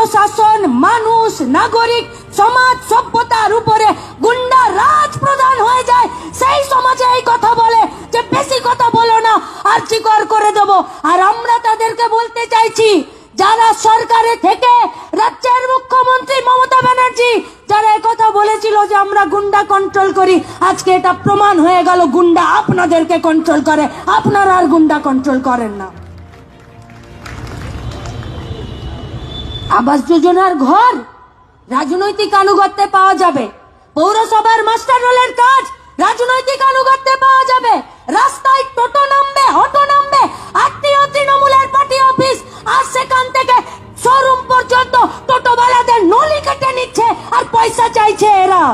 প্রশাসন, মানুষ, নাগরিক, সমাজ সভ্যতার উপরে গুন্ডা রাজ প্রধান হয়ে যায়। সেই সমাজে এই কথা বলে যে, বেশি কথা বলো না, আর চিকর করে দেবো। আর আমরা তাদেরকে বলতে চাইছি, যারা সরকারে থেকে রাজ্যের মুখ্যমন্ত্রী মমতা ব্যানার্জি, যারা কথা বলেছিল যে, আমরা গুন্ডা কন্ট্রোল করি। আজকে এটা প্রমাণ হয়ে গেল, গুন্ডা আপনাদেরকে কন্ট্রোল করে। আপনারা আর গুন্ডা কন্ট্রোল করেন না। আবাস যোজনার ঘর রাজনৈতিক আনুগত্যে পাওয়া যাবে। পৌরসভার মাস্টার রোলের কাজ রাজনৈতিক আনুগত্যে পাওয়া যাবে। রাস্তায় টোটো নামবে, অটো নামবে আত্মীয় তৃণমূলের পার্টি অফিস, আর সেখান থেকে শোরুম পর্যন্ত টোটোওয়ালাদের নলি কেটে নিচ্ছে, আর পয়সা চাইছে এরা।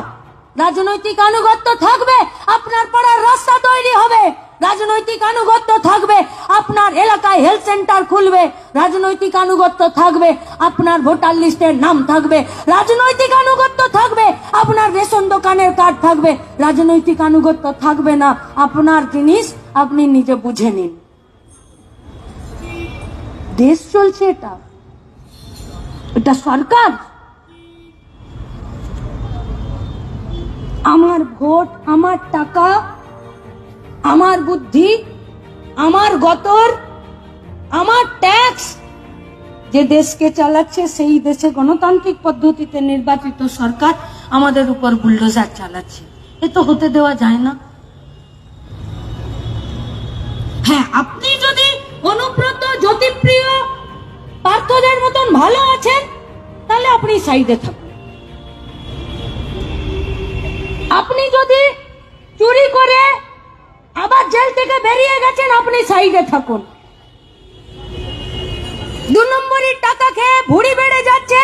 রাজনৈতিক আনুগত্য থাকবে, আপনার পাড়ার রাস্তা তৈরি হবে। রাজনৈতিক আনুগত্য থাকবে আপনার এলাকায় হেলথ সেন্টার খুলবে, রাজনৈতিক আনুগত্য থাকবে, আপনার ভোটার লিস্টের নাম থাকবে, রাজনৈতিক আনুগত্য থাকবে, আপনার রেশন দোকানের কার্ড থাকবে, রাজনৈতিক আনুগত্য থাকবে না। আপনার জিনিস আপনি নিজে বুঝে নিন। দেশ চলছে এটা। এটা সরকার। আমার ভোট, আমার টাকা, আমার বুদ্ধি আমার গতর, আমার ট্যাক্স যে দেশকে চালাচ্ছে, সেই দেশে গণতান্ত্রিক পদ্ধতিতে নির্বাচিত সরকার আমাদের উপর বুলডোজার চালাচ্ছে। এ তো হতে দেওয়া যায় না। হ্যাঁ আপনি যদি অনুব্রত জ্যোতিপ্রিয় পার্থদের মতন ভালো আছেন, তাহলে আপনি সাইডে থাকুন। আপনি যদি চুরি করে জেল থেকে বেরিয়ে গেছেন, আপনি সাইডে থাকুন। দু নম্বরের টাকা খেয়ে ভুড়ি বেড়ে যাচ্ছে।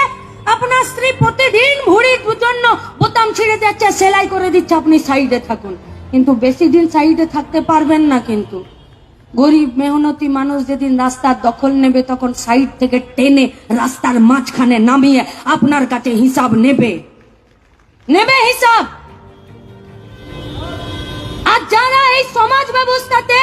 আপনার স্ত্রী প্রতিদিন ভুড়ির জন্য বোতাম ছিঁড়ে যাচ্ছে, সেলাই করে দিচ্ছে, আপনি সাইডে থাকুন। কিন্তু বেশি দিন সাইডে থাকতে পারবেন না কিন্তু। গরিব, মেহনতি মানুষ যেদিন রাস্তার দখল নেবে, তখন সাইড থেকে টেনে রাস্তার মাঝখানে নামিয়ে আপনার কাছে হিসাব নেবে। নেবে হিসাব! সমাজ ব্যবস্থাতে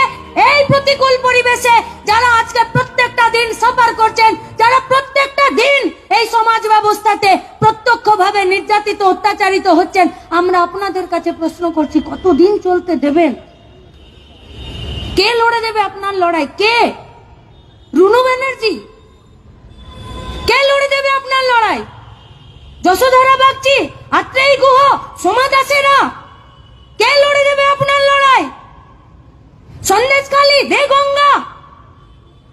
এই প্রতিকূল পরিবেশে যারা আজকে প্রত্যেকটা দিন সাফার করছেন, যারা প্রত্যেকটা দিন এই সমাজ ব্যবস্থাতে প্রত্যক্ষভাবে নির্যাতিত, অত্যাচারিত হচ্ছেন, আমরা আপনাদের কাছে প্রশ্ন করছি, কতদিন চলতে দেবেন? কে লড়ে দেবে আপনার লড়াই? কে? রুনু ব্যানার্জি। কে লড়ে দেবে আপনার লড়াই? যশোধরা বাগচি আত্রেই গুহ সমাজ সোমা দাসেরা। কে লড়ে দেবে আপনার লড়াই সন্দেশখালী দে গঙ্গা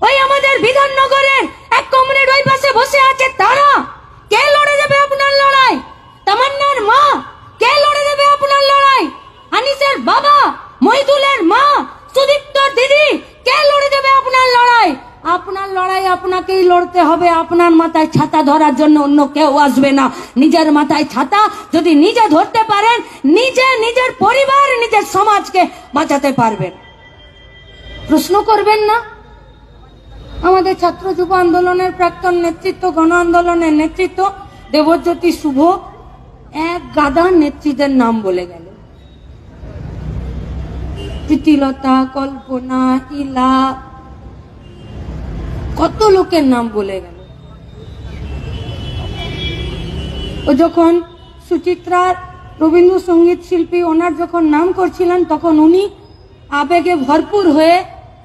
ওই আমাদের বিধাননগরের এক কমরেড ওই পাশে বসে আছে তারা কে লড়ে দেবে আপনার লড়াই তামান্নার মা কে লড়ে দেবে আপনার লড়াই আনিসের বাবা মহিদুলের মা সুদীপ্তর দিদি কে লড়ে দেবে আপনার লড়াই আপনার লড়াই আপনাকেই লড়তে হবে আপনার মাথায় ছাতা ধরার জন্য, অন্য কেউ আসবে না। নিজের মাথায় ছাতা যদি নিজে ধরতে পারেন, নিজে নিজের পরিবার, নিজের সমাজকে বাঁচাতে পারবেন। প্রশ্ন করবেন না? আমাদের ছাত্র যুব আন্দোলনের প্রাক্তন নেতৃত্ব, গণ আন্দোলনের নেতৃত্ব, দেবজ্যোতি শুভ এক গাদা নেত্রীদের নাম বলে গেল। প্রীতিলতা, কল্পনা, ইলা কত লোকের নাম বলে গেল। ও যখন সুচিত্রা রবীন্দ্রসঙ্গীত শিল্পী, ওনার যখন নাম করছিলেন, তখন উনি আবেগে ভরপুর হয়ে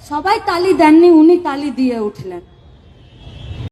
সবাই তালি দেননি, উনি তালি দিয়ে উঠলেন।